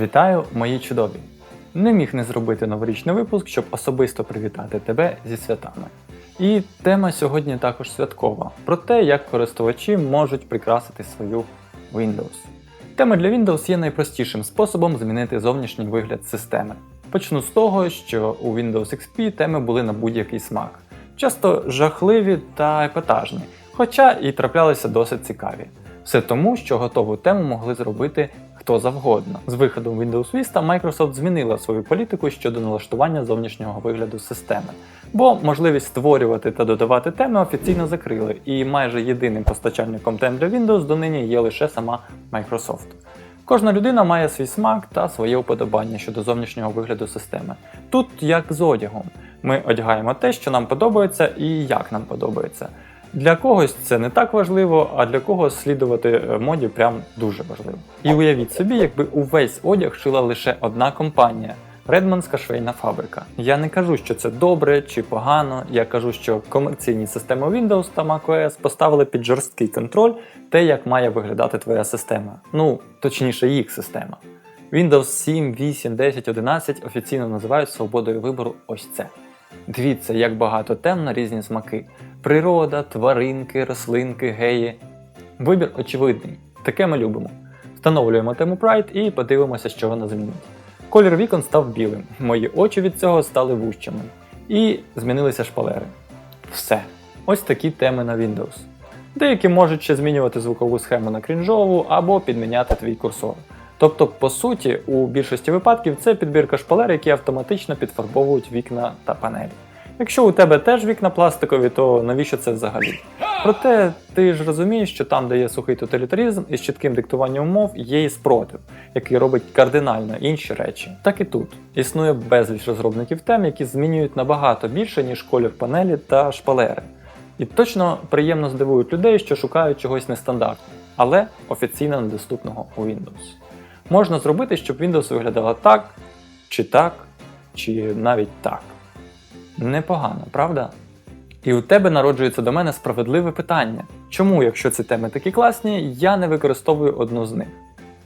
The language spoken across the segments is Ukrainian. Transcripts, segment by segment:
Вітаю, мої чудові! Не міг не зробити новорічний випуск, щоб особисто привітати тебе зі святами. І тема сьогодні також святкова про те, як користувачі можуть прикрасити свою Windows. Тема для Windows є найпростішим способом змінити зовнішній вигляд системи. Почну з того, що у Windows XP теми були на будь-який смак, часто жахливі та епатажні, хоча і траплялися досить цікаві. Все тому, що готову тему могли зробити хто завгодно. З виходом Windows Vista Microsoft змінила свою політику щодо налаштування зовнішнього вигляду системи, бо можливість створювати та додавати теми офіційно закрили, і майже єдиним постачальником тем для Windows донині є лише сама Microsoft. Кожна людина має свій смак та своє уподобання щодо зовнішнього вигляду системи. Тут як з одягом. Ми одягаємо те, що нам подобається і як нам подобається. Для когось це не так важливо, а для когось слідувати е, моді прям дуже важливо. І уявіть собі, якби увесь одяг шила лише одна компанія. Редманська швейна фабрика. Я не кажу, що це добре чи погано. Я кажу, що комерційні системи Windows та macOS поставили під жорсткий контроль те, як має виглядати твоя система. Ну, точніше, їх система. Windows 7, 8, 10, 11 офіційно називають свободою вибору ось це. Дивіться, як багато тем на різні смаки: природа, тваринки, рослинки, геї. Вибір очевидний. Таке ми любимо. Встановлюємо тему Pride і подивимося, що вона змінить. Колір вікон став білим, мої очі від цього стали вущими. І змінилися шпалери. Все. Ось такі теми на Windows. Деякі можуть ще змінювати звукову схему на крінжову або підміняти твій курсор. Тобто, по суті, у більшості випадків це підбірка шпалер, які автоматично підфарбовують вікна та панелі. Якщо у тебе теж вікна пластикові, то навіщо це взагалі? Проте ти ж розумієш, що там, де є сухий тоталітаризм із чітким диктуванням умов, є і спротив, який робить кардинально інші речі. Так і тут існує безліч розробників тем, які змінюють набагато більше, ніж колір панелі та шпалери. І точно приємно здивують людей, що шукають чогось нестандартного, але офіційно недоступного у Windows. Можна зробити, щоб Windows виглядала так, чи так, чи навіть так. Непогано, правда? І у тебе народжується до мене справедливе питання: чому, якщо ці теми такі класні, я не використовую одну з них?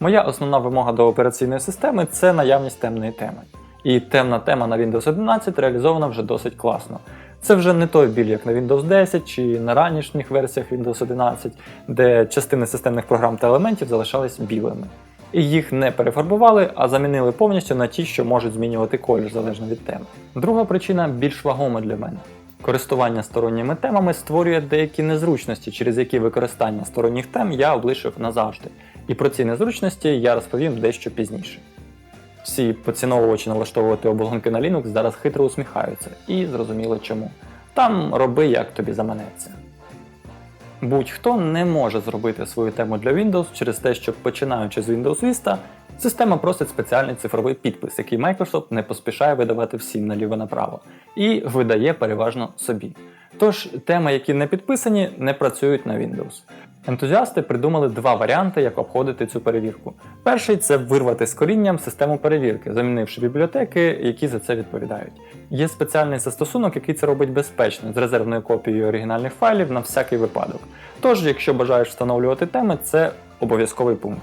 Моя основна вимога до операційної системи це наявність темної теми. І темна тема на Windows 11 реалізована вже досить класно. Це вже не той біль, як на Windows 10 чи на ранішніх версіях Windows 11, де частини системних програм та елементів залишались білими. І їх не перефарбували, а замінили повністю на ті, що можуть змінювати колір залежно від теми. Друга причина більш вагома для мене. Користування сторонніми темами створює деякі незручності, через які використання сторонніх тем я облишив назавжди. І про ці незручності я розповім дещо пізніше. Всі поціновувачі налаштовувати оболонки на Linux зараз хитро усміхаються, і зрозуміло чому. Там роби як тобі заманеться. Будь-хто не може зробити свою тему для Windows через те, що починаючи з Windows Vista, система просить спеціальний цифровий підпис, який Microsoft не поспішає видавати всім наліво-направо, і видає переважно собі. Тож теми, які не підписані, не працюють на Windows. Ентузіасти придумали два варіанти, як обходити цю перевірку. Перший це вирвати з корінням систему перевірки, замінивши бібліотеки, які за це відповідають. Є спеціальний застосунок, який це робить безпечно з резервною копією оригінальних файлів на всякий випадок. Тож, якщо бажаєш встановлювати теми, це обов'язковий пункт.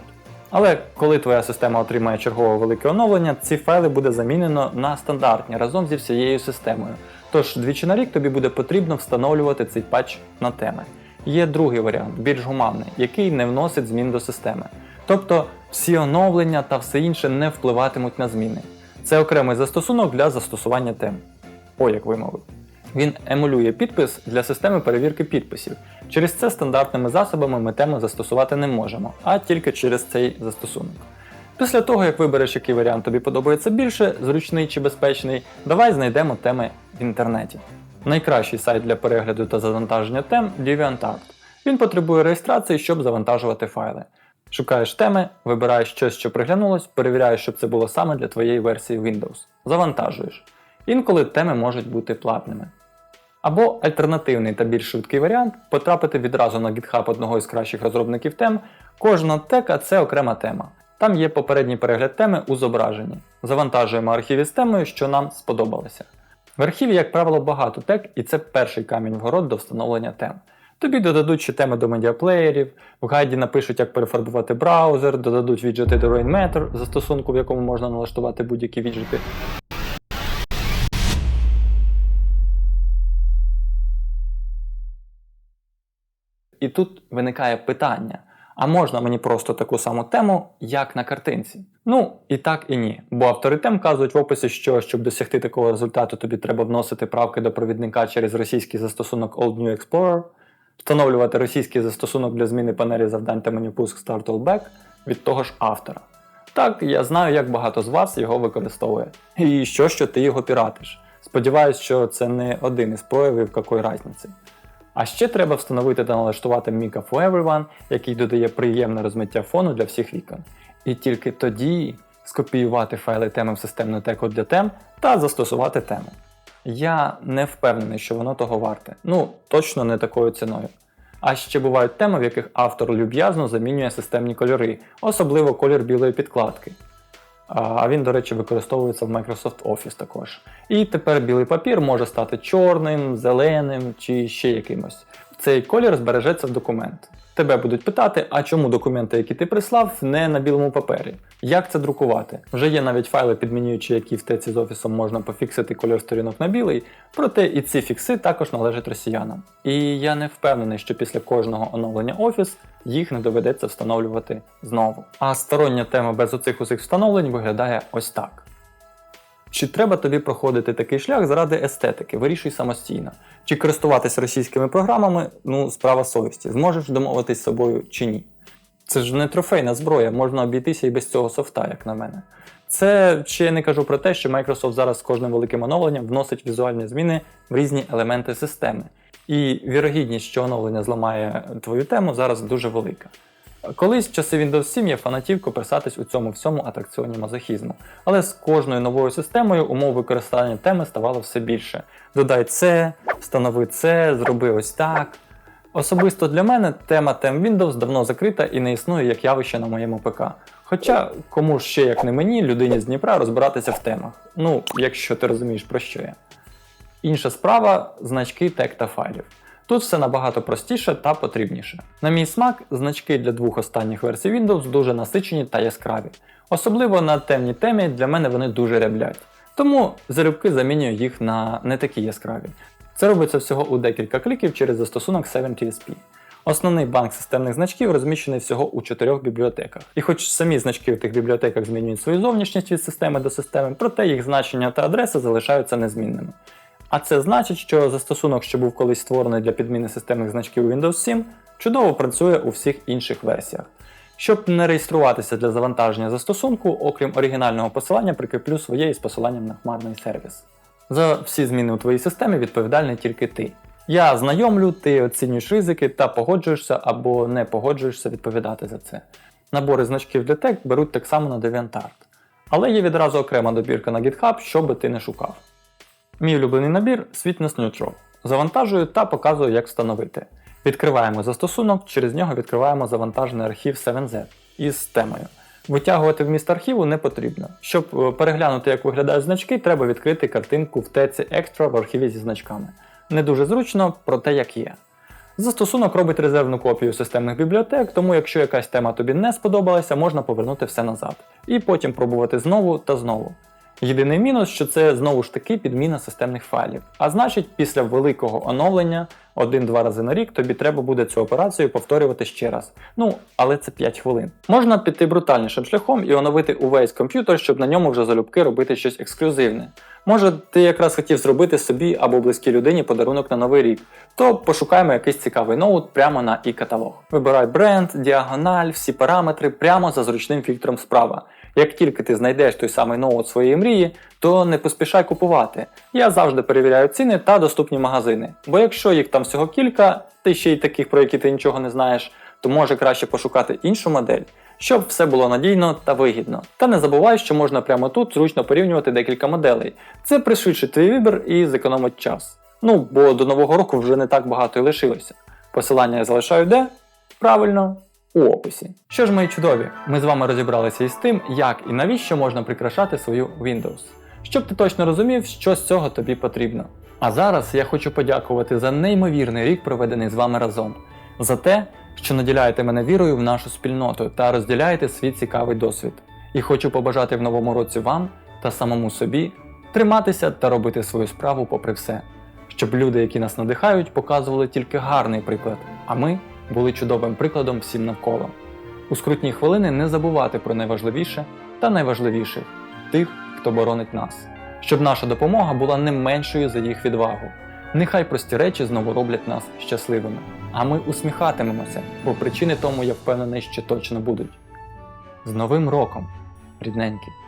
Але коли твоя система отримає чергове велике оновлення, ці файли буде замінено на стандартні разом зі всією системою. Тож двічі на рік тобі буде потрібно встановлювати цей патч на теми. Є другий варіант, більш гуманний, який не вносить змін до системи. Тобто всі оновлення та все інше не впливатимуть на зміни. Це окремий застосунок для застосування тем. О, як вимовив. Він емулює підпис для системи перевірки підписів. Через це стандартними засобами ми тему застосувати не можемо, а тільки через цей застосунок. Після того, як вибереш, який варіант тобі подобається більше, зручний чи безпечний, давай знайдемо теми в інтернеті. Найкращий сайт для перегляду та завантаження тем DeviantArt. Він потребує реєстрації, щоб завантажувати файли. Шукаєш теми, вибираєш щось, що приглянулось, перевіряєш, щоб це було саме для твоєї версії Windows. Завантажуєш. Інколи теми можуть бути платними. Або альтернативний та більш швидкий варіант потрапити відразу на GitHub одного із кращих розробників тем. Кожна тека це окрема тема. Там є попередній перегляд теми у зображенні. Завантажуємо архів із темою, що нам сподобалося. В архіві, як правило, багато тек, і це перший камінь в город до встановлення тем. Тобі додадуть ще теми до медіаплеєрів, в гайді напишуть, як перефарбувати браузер, додадуть віджити до Rainmeter, застосунку, в якому можна налаштувати будь-які віджити. І тут виникає питання: а можна мені просто таку саму тему, як на картинці? Ну і так, і ні. Бо автори тем вказують в описі, що щоб досягти такого результату, тобі треба вносити правки до провідника через російський застосунок Old New Explorer, встановлювати російський застосунок для зміни панелі завдань та меню пуск Start All Back від того ж автора. Так, я знаю, як багато з вас його використовує. І що, що ти його піратиш. Сподіваюсь, що це не один із проявів якої різниці. А ще треба встановити та налаштувати Mika for Everyone, який додає приємне розмиття фону для всіх вікон. І тільки тоді скопіювати файли теми в системну теку для тем та застосувати тему. Я не впевнений, що воно того варте. Ну, точно не такою ціною. А ще бувають теми, в яких автор люб'язно замінює системні кольори, особливо колір білої підкладки. А він, до речі, використовується в Microsoft Office також. І тепер білий папір може стати чорним, зеленим чи ще якимось. Цей колір збережеться в документ. Тебе будуть питати, а чому документи, які ти прислав, не на білому папері? Як це друкувати? Вже є навіть файли, підмінюючи, які в теці з офісом можна пофіксити кольор сторінок на білий, проте і ці фікси також належать росіянам. І я не впевнений, що після кожного оновлення Office їх не доведеться встановлювати знову. А стороння тема без оцих усіх встановлень виглядає ось так. Чи треба тобі проходити такий шлях заради естетики? Вирішуй самостійно. Чи користуватися російськими програмами ну, справа совісті. Зможеш домовитись з собою чи ні. Це ж не трофейна зброя, можна обійтися і без цього софта, як на мене. Це ще я не кажу про те, що Microsoft зараз з кожним великим оновленням вносить візуальні зміни в різні елементи системи. І вірогідність, що оновлення зламає твою тему, зараз дуже велика. Колись в часи Windows 7 я фанатів коперсатись у цьому всьому атракціоні мазохізму. Але з кожною новою системою умов використання теми ставало все більше. Додай це, встанови це, зроби ось так. Особисто для мене тема тем Windows давно закрита і не існує як явище на моєму ПК. Хоча кому ж ще, як не мені, людині з Дніпра розбиратися в темах. Ну, якщо ти розумієш про що я. Інша справа значки тег та файлів. Тут все набагато простіше та потрібніше. На мій смак, значки для двох останніх версій Windows дуже насичені та яскраві. Особливо на темній темі для мене вони дуже ряблять. Тому залюбки замінюю їх на не такі яскраві. Це робиться всього у декілька кліків через застосунок 7TSP. Основний банк системних значків розміщений всього у чотирьох бібліотеках. І хоч самі значки в тих бібліотеках змінюють свою зовнішність від системи до системи, проте їх значення та адреси залишаються незмінними. А це значить, що застосунок, що був колись створений для підміни системних значків Windows 7, чудово працює у всіх інших версіях. Щоб не реєструватися для завантаження застосунку, окрім оригінального посилання, прикріплю своє із посиланням на хмарний сервіс. За всі зміни у твоїй системі відповідальний тільки ти. Я знайомлю, ти оцінюєш ризики та погоджуєшся або не погоджуєшся відповідати за це. Набори значків для тег беруть так само на DeviantArt. Але є відразу окрема добірка на GitHub, що би ти не шукав. Мій улюблений набір Sweetness Neutral. Завантажую та показую, як встановити. Відкриваємо застосунок, через нього відкриваємо завантажений архів 7Z із темою. Витягувати вміст архіву не потрібно. Щоб е, переглянути, як виглядають значки, треба відкрити картинку в теці Extra в архіві зі значками. Не дуже зручно, проте як є. Застосунок робить резервну копію системних бібліотек, тому якщо якась тема тобі не сподобалася, можна повернути все назад. І потім пробувати знову та знову. Єдиний мінус, що це знову ж таки підміна системних файлів. А значить, після великого оновлення один-два рази на рік тобі треба буде цю операцію повторювати ще раз. Ну, але це 5 хвилин. Можна піти брутальнішим шляхом і оновити увесь комп'ютер, щоб на ньому вже залюбки робити щось ексклюзивне. Може, ти якраз хотів зробити собі або близькій людині подарунок на новий рік, то пошукаємо якийсь цікавий ноут прямо на і-каталог. Вибирай бренд, діагональ, всі параметри прямо за зручним фільтром справа. Як тільки ти знайдеш той самий ноут своєї мрії, то не поспішай купувати. Я завжди перевіряю ціни та доступні магазини. Бо якщо їх там всього кілька, ти ще й таких, про які ти нічого не знаєш, то може краще пошукати іншу модель, щоб все було надійно та вигідно. Та не забувай, що можна прямо тут зручно порівнювати декілька моделей. Це пришвидшить твій вибір і зекономить час. Ну, бо до нового року вже не так багато і лишилося. Посилання я залишаю де? Правильно, у описі. Що ж, мої чудові, ми з вами розібралися із тим, як і навіщо можна прикрашати свою Windows. Щоб ти точно розумів, що з цього тобі потрібно. А зараз я хочу подякувати за неймовірний рік, проведений з вами разом, за те, що наділяєте мене вірою в нашу спільноту та розділяєте свій цікавий досвід. І хочу побажати в новому році вам та самому собі триматися та робити свою справу попри все, щоб люди, які нас надихають, показували тільки гарний приклад, а ми були чудовим прикладом всім навколо. У скрутні хвилини не забувати про найважливіше та найважливіших тих, хто боронить нас, щоб наша допомога була не меншою за їх відвагу. Нехай прості речі знову роблять нас щасливими, а ми усміхатимемося, бо причини тому, я впевнений, ще точно будуть. З Новим роком, рідненькі!